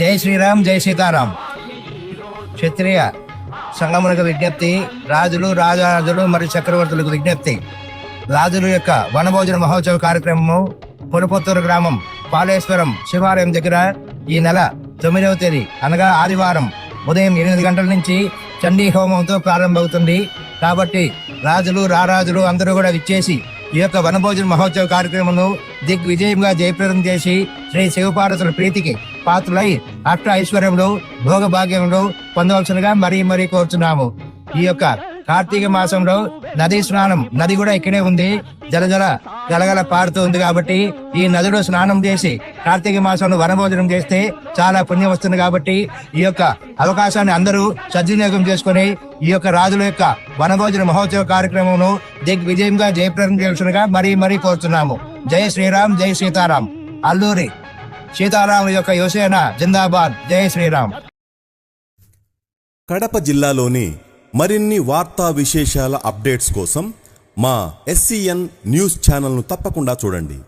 జై శ్రీరామ్ జై సీతారాం. క్షత్రియ సంగమునకు విజ్ఞప్తి రాజులు రాజరాజులు మరియు చక్రవర్తులకు విజ్ఞప్తి. రాజుల యొక్క వనభోజన మహోత్సవ కార్యక్రమము పురపొత్తూరు గ్రామం పాలేశ్వరం శివాలయం దగ్గర ఈ నెల తొమ్మిదవ తేదీ అనగా ఆదివారం ఉదయం ఎనిమిది గంటల నుంచి చండీ హోమంతో ప్రారంభమవుతుంది. కాబట్టి రాజులు రారాజులు అందరూ కూడా విచ్చేసి ఈ యొక్క వనభోజన మహోత్సవ కార్యక్రమను దిగ్విజయంగా జయప్రదం చేసి శ్రీ శివపార్వతుల ప్రీతికి పాత్రులై అష్ట ఐశ్వర్యంలో భోగభాగ్యంలో పొందవలసినగా మరీ మరీ కోరుచున్నాము. ఈ యొక్క కార్తీక మాసంలో నది స్నానం నది కూడా ఇక్కడే ఉంది. జలజల గలగల పారుతూ ఉంది కాబట్టి ఈ నదిలో స్నానం చేసి కార్తీక మాసంలో వనభోజనం చేస్తే చాలా పుణ్యం వస్తుంది కాబట్టి ఈ యొక్క అవకాశాన్ని అందరూ సద్వినియోగం చేసుకొని ఈ యొక్క రాజుల యొక్క వనభోజన మహోత్సవ కార్యక్రమమును దిగ్విజయంగా జయప్రదం చేయాల్సినగా మరీ మరీ కోరుతున్నాము జై శ్రీరామ్ జై సీతారాం. అల్లూరి. సీతారాముల యొక్క యువసేన జిందాబాద్. జై శ్రీరామ్. కడప జిల్లాలోని మరిన్ని వార్తా విశేషాల అప్డేట్స్ కోసం మా ఎస్సీఎన్ న్యూస్ ఛానల్ను తప్పకుండా చూడండి.